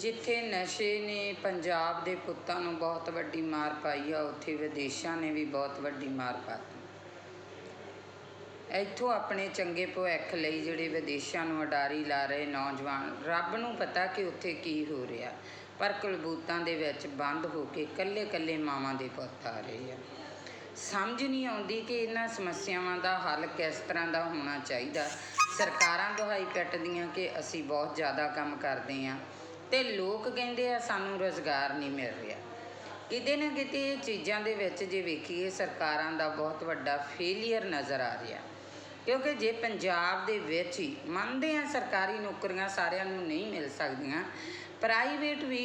ਜਿੱਥੇ ਨਸ਼ੇ ਨੇ ਪੰਜਾਬ ਦੇ ਪੁੱਤਾਂ ਨੂੰ ਬਹੁਤ ਵੱਡੀ ਮਾਰ ਪਾਈ ਆ, ਉੱਥੇ ਵਿਦੇਸ਼ਾਂ ਨੇ ਵੀ ਬਹੁਤ ਵੱਡੀ ਮਾਰ ਪਾਤੀ। ਇੱਥੋਂ ਆਪਣੇ ਚੰਗੇ ਭਵਿੱਖ ਲਈ ਜਿਹੜੇ ਵਿਦੇਸ਼ਾਂ ਨੂੰ ਅਡਾਰੀ ਲਾ ਰਹੇ ਨੌਜਵਾਨ, ਰੱਬ ਨੂੰ ਪਤਾ ਕਿ ਉੱਥੇ ਕੀ ਹੋ ਰਿਹਾ। ਪਰ ਕਲਬੂਤਾਂ ਦੇ ਵਿੱਚ ਬੰਦ ਹੋ ਕੇ ਕੱਲੇ ਕੱਲੇ ਮਾਵਾਂ ਦੇ ਪੁੱਤ ਆ ਰਹੇ ਆ। ਸਮਝ ਨਹੀਂ ਆਉਂਦੀ ਕਿ ਇਹਨਾਂ ਸਮੱਸਿਆਵਾਂ ਦਾ ਹੱਲ ਕਿਸ ਤਰ੍ਹਾਂ ਦਾ ਹੋਣਾ ਚਾਹੀਦਾ। ਸਰਕਾਰਾਂ ਦੁਹਾਈ ਪਿੱਟਦੀਆਂ ਕਿ ਅਸੀਂ ਬਹੁਤ ਜ਼ਿਆਦਾ ਕੰਮ ਕਰਦੇ ਹਾਂ ਤੇ ਲੋਕ ਕਹਿੰਦੇ ਆ ਸਾਨੂੰ ਰੋਜ਼ਗਾਰ ਨਹੀਂ ਮਿਲ ਰਿਹਾ। ਕਿਤੇ ਨਾ ਕਿਤੇ ਇਹ ਚੀਜ਼ਾਂ ਦੇ ਵਿੱਚ ਜੇ ਵੇਖੀਏ, ਸਰਕਾਰਾਂ ਦਾ ਬਹੁਤ ਵੱਡਾ ਫੇਲੀਅਰ ਨਜ਼ਰ ਆ ਰਿਹਾ। ਕਿਉਂਕਿ ਜੇ ਪੰਜਾਬ ਦੇ ਵਿੱਚ ਹੀ ਮੰਨਦੇ ਆ ਸਰਕਾਰੀ ਨੌਕਰੀਆਂ ਸਾਰਿਆਂ ਨੂੰ ਨਹੀਂ ਮਿਲ ਸਕਦੀਆਂ ਪ੍ਰਾਈਵੇਟ ਵੀ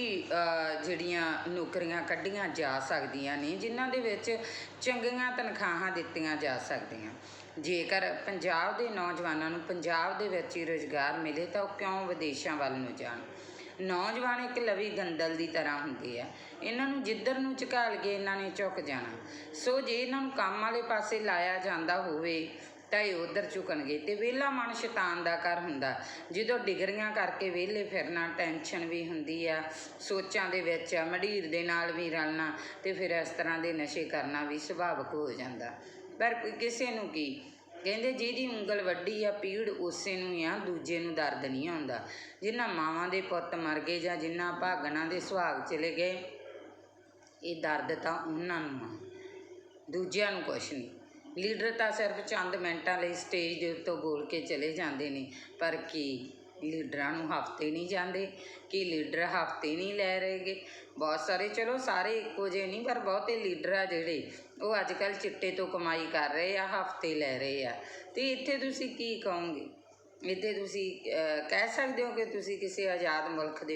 ਜਿਹੜੀਆਂ ਨੌਕਰੀਆਂ ਕੱਢੀਆਂ ਜਾ ਸਕਦੀਆਂ ਨੇ, ਜਿਨ੍ਹਾਂ ਦੇ ਵਿੱਚ ਚੰਗੀਆਂ ਤਨਖਾਹਾਂ ਦਿੱਤੀਆਂ ਜਾ ਸਕਦੀਆਂ। ਜੇਕਰ ਪੰਜਾਬ ਦੇ ਨੌਜਵਾਨਾਂ ਨੂੰ ਪੰਜਾਬ ਦੇ ਵਿੱਚ ਹੀ ਰੁਜ਼ਗਾਰ ਮਿਲੇ ਤਾਂ ਉਹ ਕਿਉਂ ਵਿਦੇਸ਼ਾਂ ਵੱਲ ਨੂੰ ਜਾਣ? ਨੌਜਵਾਨ ਇੱਕ ਲਵੀ ਗੰਦਲ ਦੀ ਤਰ੍ਹਾਂ ਹੁੰਦੇ ਆ। ਇਹਨਾਂ ਨੂੰ ਜਿੱਧਰ ਨੂੰ ਝੁਕਾਲ ਗਏ ਇਹਨਾਂ ਨੇ ਝੁਕ ਜਾਣਾ। ਸੋ ਜੇ ਇਹਨਾਂ ਨੂੰ ਕੰਮ ਵਾਲੇ ਪਾਸੇ ਲਾਇਆ ਜਾਂਦਾ ਹੋਵੇ, ਤਾਂ ਇਹ ਉਧਰ ਝੁਕਣਗੇ। ਤੇ ਵਿਹਲਾ ਮਨ ਸ਼ੈਤਾਨ ਦਾ ਘਰ ਹੁੰਦਾ। ਜਦੋਂ ਡਿਗਰੀਆਂ ਕਰਕੇ ਵਿਹਲੇ ਫਿਰਨਾ ਟੈਨਸ਼ਨ ਵੀ ਹੁੰਦੀ ਆ। ਸੋਚਾਂ ਦੇ ਵਿੱਚ ਆ ਦੇ ਨਾਲ ਵੀ ਰਲਣਾ ਤੇ ਫਿਰ ਇਸ ਤਰ੍ਹਾਂ ਦੇ ਨਸ਼ੇ ਕਰਨਾ ਵੀ ਸੁਭਾਵਿਕ ਹੋ ਜਾਂਦਾ। ਪਰ ਕਿਸੇ ਨੂੰ ਕੀ ਕਹਿੰਦੇ ਜਿਹਦੀ ਉਂਗਲ ਵੱਡੀ ਆ, ਪੀੜ ਉਸੇ ਨੂੰ ਹੀ ਆ, ਦੂਜੇ ਨੂੰ ਦਰਦ ਨਹੀਂ ਆਉਂਦਾ। ਜਿਨ੍ਹਾਂ ਮਾਵਾਂ ਦੇ ਪੁੱਤ ਮਰ ਗਏ ਜਾਂ ਜਿਨ੍ਹਾਂ ਭਾਗਣਾ ਦੇ ਸੁਹਾਗ ਚਲੇ ਗਏ, ਇਹ ਦਰਦ ਤਾਂ ਉਹਨਾਂ ਨੂੰ ਆ। ਦੂਜਿਆਂ ਨੂੰ ਕੁਛ ਨਹੀਂ। ਲੀਡਰ ਤਾਂ ਸਿਰਫ ਚੰਦ ਮਿੰਟਾਂ ਲਈ ਸਟੇਜ ਦੇ ਉੱਤੋਂ ਬੋਲ ਕੇ ਚਲੇ ਜਾਂਦੇ ਨੇ। ਪਰ ਕੀ ਲੀਡਰਾਂ ਨੂੰ ਹਫ਼ਤੇ ਨਹੀਂ ਜਾਂਦੇ, ਕਿ ਲੀਡਰ ਹਫ਼ਤੇ ਨਹੀਂ ਲੈ ਰਹੇਗੇ ਬਹੁਤ ਸਾਰੇ, ਚਲੋ ਸਾਰੇ ਇੱਕੋ ਜਿਹੇ ਨਹੀਂ, ਪਰ ਬਹੁਤੇ ਲੀਡਰ ਆ ਜਿਹੜੇ, ਉਹ ਅੱਜ ਕੱਲ ਚਿੱਟੇ ਤੋਂ ਕਮਾਈ ਕਰ ਰਹੇ ਆ, ਹਫ਼ਤੇ ਲੈ ਰਹੇ ਆ। ਤੇ ਇੱਥੇ ਤੁਸੀਂ ਕੀ ਕਹੋਗੇ? ਇੱਥੇ ਤੁਸੀਂ ਕਹਿ ਸਕਦੇ ਹੋ ਕਿ ਤੁਸੀਂ ਕਿਸੇ ਆਜ਼ਾਦ ਮੁਲਕ ਦੇ